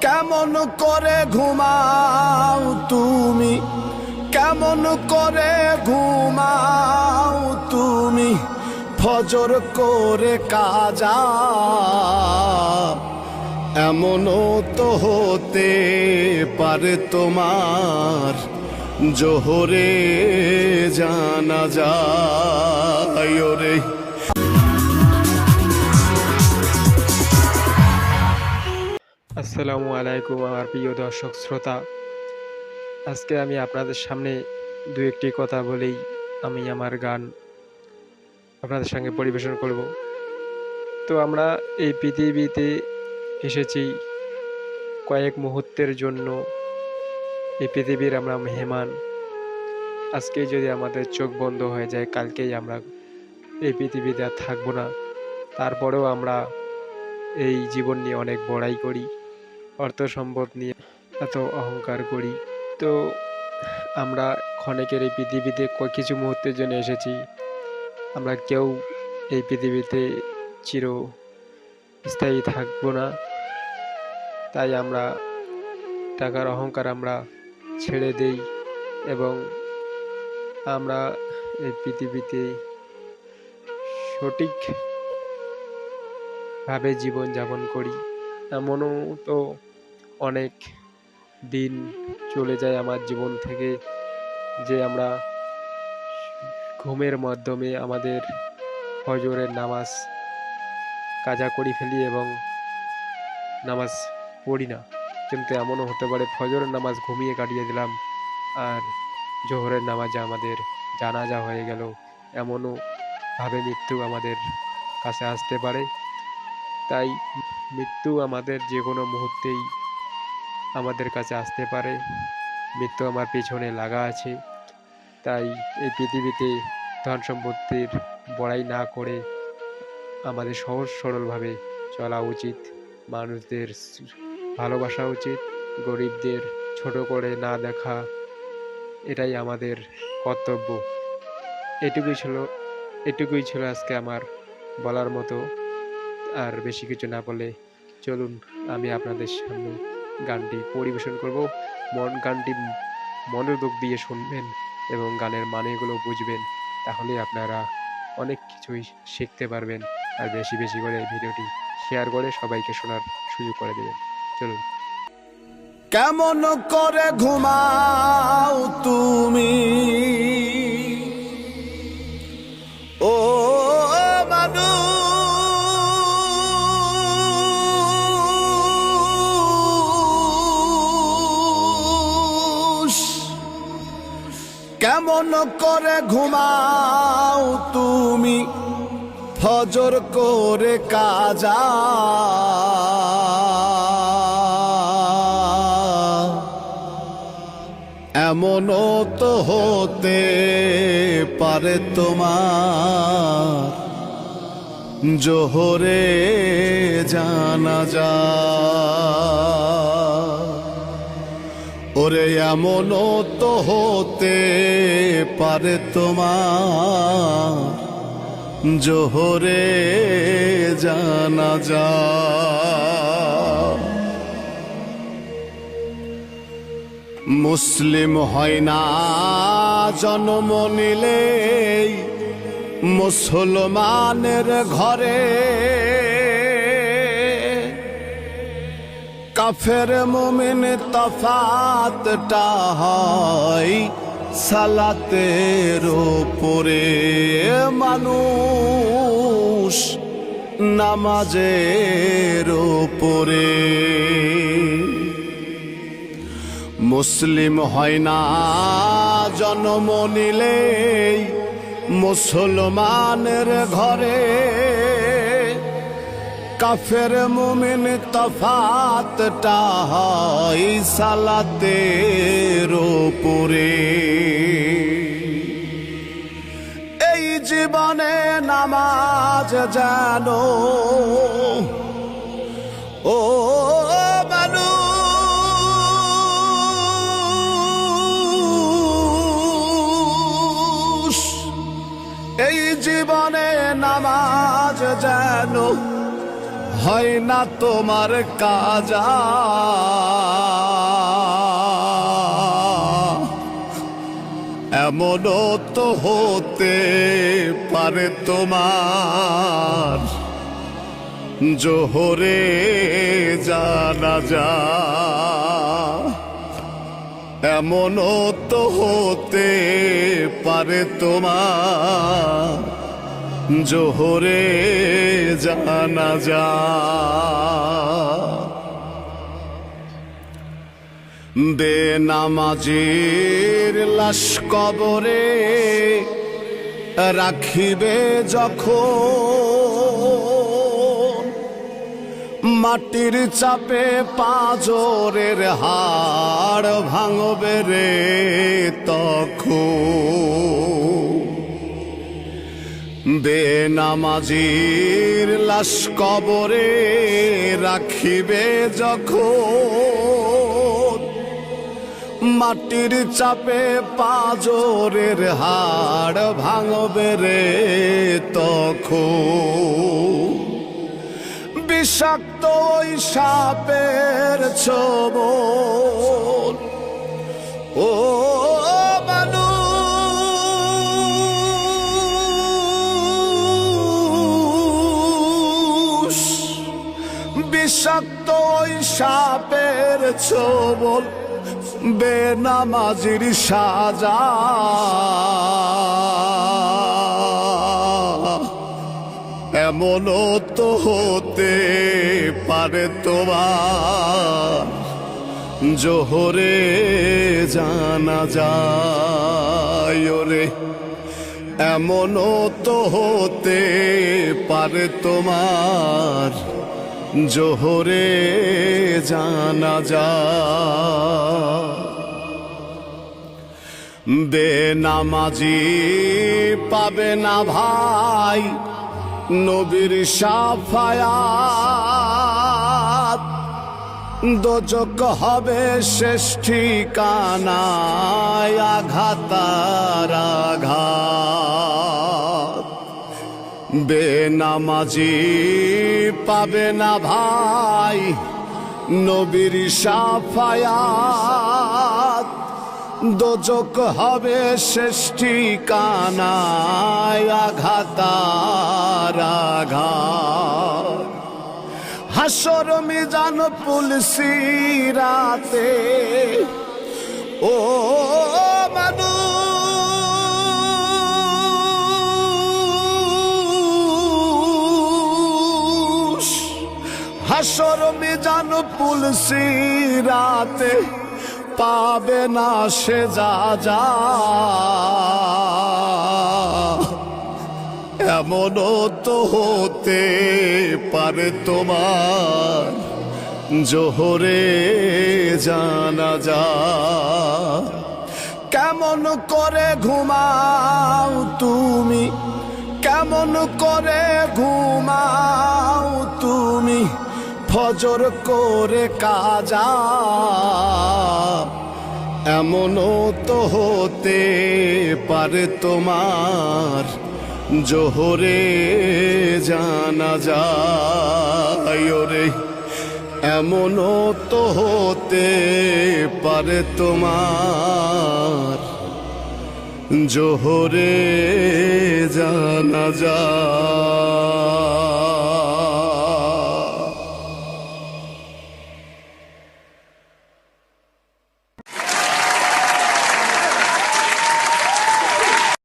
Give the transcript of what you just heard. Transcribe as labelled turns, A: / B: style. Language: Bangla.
A: কেমন করে ঘুমাও তুমি? কেমন করে ঘুমাও তুমি? ফজর করে কাজা। এমনও তো হতে পারে তোমার জোহরে জানা যায়। রে
B: আসসালামু আলাইকুম, আমার প্রিয় দর্শক শ্রোতা। আজকে আমি আপনাদের সামনে দু একটি কথা বলেই আমি আমার গান আপনাদের সঙ্গে পরিবেশন করব। তো আমরা এই পৃথিবীতে এসেছি কয়েক মুহূর্তের জন্য। এই পৃথিবীর আমরা মেহমান। আজকে যদি আমাদের চোখ বন্ধ হয়ে যায়, কালকেই আমরা এই পৃথিবীতে আর থাকব না। তারপরেও আমরা এই জীবন নিয়ে অনেক বড়াই করি। অর্থ সম্পদ নিয়ে এত অহংকার করি। তো আমরা ক্ষণেকের এই পৃথিবীতে কিছু মুহূর্তের জন্য এসেছি। আমরা কেউ এই পৃথিবীতে চির স্থায়ী থাকব না। তাই আমরা টাকার অহংকার আমরা ছেড়ে দেই এবং আমরা এই পৃথিবীতে সঠিকভাবে জীবনযাপন করি। এমনও তো অনেক দিন চলে যায় আমার জীবন থেকে যে আমরা ঘুমের মাধ্যমে আমাদের ফজরের নামাজ কাজা করি ফেলি এবং নামাজ পড়ি না। কিন্তু এমনও হতে পারে ফজরের নামাজ ঘুমিয়ে কাটিয়ে দিলাম আর জোহরের নামাজে আমাদের জানাজা হয়ে গেল। এমনও ভাবে মৃত্যু আমাদের কাছে আসতে পারে। তাই মৃত্যু আমাদের যে কোনো মুহূর্তেই আমাদের কাছে আসতে পারে। মৃত্যু আমার পেছনে লাগা আছে। তাই এই পৃথিবীতে ধন সম্পত্তির বড়াই না করে আমাদের সহজ সরলভাবে চলা উচিত। মানুষদের ভালোবাসা উচিত। গরিবদের ছোট করে না দেখা, এটাই আমাদের কর্তব্য। এটুকুই ছিল এটুকুই ছিল আজকে আমার বলার মতো। আর বেশি কিছু না বলে চলুন, আমি আপনাদের সামনে গানটি পরিবেশন করব। মন গানটি মনোযোগ দিয়ে শুনবেন এবং গানের মানেগুলো বুঝবেন। তাহলে আপনারা অনেক কিছুই শিখতে পারবেন আর বেশি বেশি করে ভিডিওটি শেয়ার করে সবাইকে শোনার সুযোগ করে দেবেন। চলুন।
A: কেমন করে ঘুমাও তুমি? ঘুমাও তুমি। ফজর করে কাজা। এমনও তো হতে পারে তোমার জোহরে জানা যা ওরে এমনও তো হতে পারে তোমার জোহরে জানা যা মুসলিম হয় না জন্ম নিলে মুসলমানের ঘরে কাফের মুমিন তফাতটা হয় সালাতের উপরে। মানুষ নামাজের উপরে। মুসলিম হয় না জন্ম মুসলমানের ঘরে। কাফের মুমিন তফাতটা হয় সালাতের উপরে। এই জীবনে নামাজ জানো, ও এই জীবনে নামাজ যেন হয় না তোমার কাজা। এমন তো হতে পারে তোমার। জোহরে জানা যা। এমনও তো হতে পারে তোমার। জোহরে জানা যা। বেনামাজির লাশ কবরে রাখিবে যখন। মাটির চাপে পাজরের হাড় ভাঙবে রে তখন। বেনামাজির লাশ কবরে রাখিবে যখন। মাটির চাপে পাজরের হাড় ভাঙবে রে তখন। বিষাক্ত ওই সাপের ছবল। ও বিষাক্ত ওই সাপের ছবল, বেনামাজির সাজা। এমনও তো হতে পারে তোমার, জোহরে জানা যায় রে এমনও তো হতে পারে তোমার জোহরে জানা যায় বেনামাজি পাবে না ভাই নবীর সাফায়াত। দোজক হবে শেষ ঠিকানায় আঘাতার আঘাত। বেনামাজি পাবে না ভাই, নবীর সাফায়াত। দোজক হবে শেষ ঠিকানায় আঘাতার আঘাত। হাসর মিজান পুলসি রাতে ও হাসর মিজান পুলসি রাতে পাবে না সে যা যা। এমনও তো হতে পারে তোমার জোহরে জানা যা। কেমন করে ঘুমাও তুমি? কেমন করে ঘুমাও তুমি? ফজর করে কাজা, এমনও তো হতে পারে তোমার জোহরে জানা যায় রে এমনও তো হতে পারে তোমার জোহরে জানা যায়